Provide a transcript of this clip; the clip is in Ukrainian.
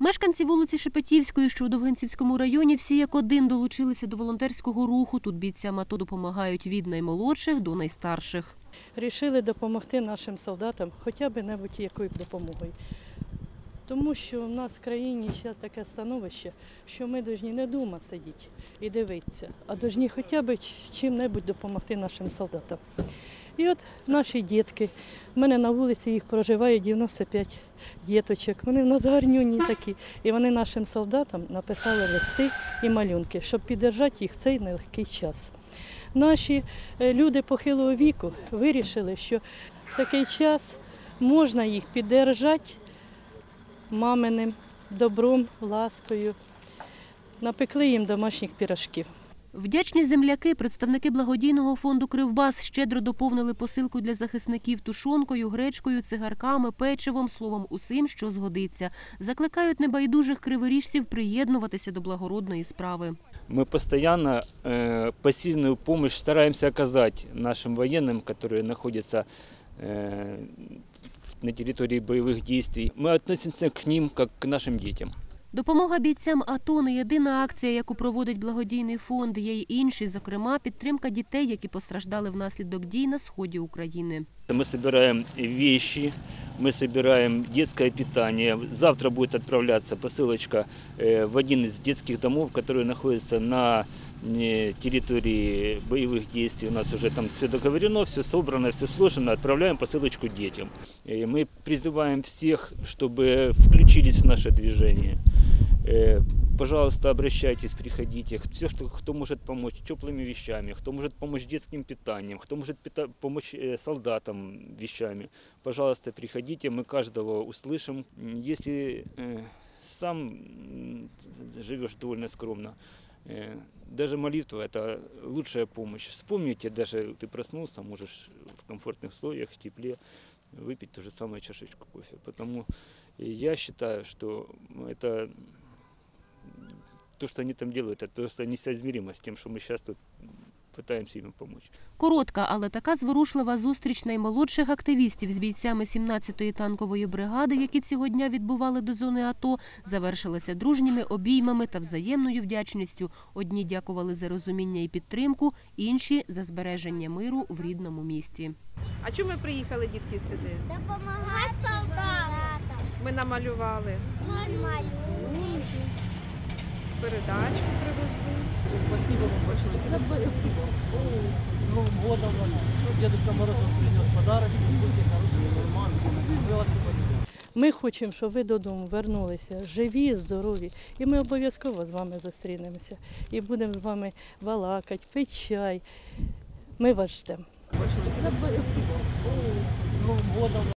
Мешканці вулиці Шепетівської, що у Довгинцівському районі, всі як один долучилися до волонтерського руху. Тут бійцям АТО допомагають від наймолодших до найстарших. Рішили допомогти нашим солдатам хоча б небудь якою допомогою. Тому що в нас в країні зараз таке становище, що ми повинні не вдома сидіти і дивитися, а повинні хоча б чим-небудь допомогти нашим солдатам. І от наші дітки, в мене на вулиці їх проживає 95 діточок. Вони в нас гарнюні такі. І вони нашим солдатам написали листи і малюнки, щоб підтримати їх в цей нелегкий час. Наші е, люди похилого віку вирішили, що в такий час можна їх піддержати маминим добром, ласкою. Напекли їм домашніх пірожків. Вдячні земляки, представники благодійного фонду Кривбас щедро доповнили посилку для захисників тушонкою, гречкою, цигарками, печивом, словом, усім, що згодиться. Закликають небайдужих криворіжців приєднуватися до благородної справи. Мы постоянно э, посильную помощь стараемся оказать нашим военным, которые находятся э, в- на территории боевых действий. Мы относимся к ним как к нашим детям. Допомога бійцям АТО не єдина акція, яку проводить благодійний фонд. Є й інші, зокрема, підтримка дітей, які постраждали внаслідок дій на сході України. Мы собираем вещи, мы собираем детское питание. Завтра будет отправляться посылочка э, в один из детских домов, который находится на э, территории боевых действий. У нас уже там все договорено, все собрано, все сложено. Отправляем посылочку детям. И мы призываем всех, чтобы включились в наше движение. Э, Пожалуйста, обращайтесь, приходите. Все, что, кто может помочь теплыми вещами, кто может помочь детским питанием, кто может пита- помочь э, солдатам вещами. Пожалуйста, приходите, мы каждого услышим. Если э, сам живешь довольно скромно, даже молитва – это лучшая помощь. Вспомните, даже ты проснулся, можешь в комфортных условиях, в тепле выпить ту же самую чашечку кофе. Потому я считаю, что это то, что они там делают, это просто несоизмеримо с тем, что мы сейчас тут пытаемся им помочь. Коротка, але така зворушлива зустріч наймолодших активістів з бійцями 17-ї танкової бригади, які цього дня відбували до зони АТО, завершилася дружніми обіймами та взаємною вдячністю. Одні дякували за розуміння і підтримку, інші за збереження миру в рідному місті. А чому ми приїхали, дітки, сюди? Допомагати солдатам. Ми намалювали передачку привезли. Спасибо вам большое. Спасибо. С Новым годом вас. Дедушка Мороз вам принес подарочки. Будьте хорошими мамы. Мы вас любим. Ми хочемо, щоб ви додому вернулися живі, здорові. І ми обов'язково з вами зустрінемося. І будемо з вами балакати, пити чай. Ми вас ждемо. Большое спасибо. С Новым годом.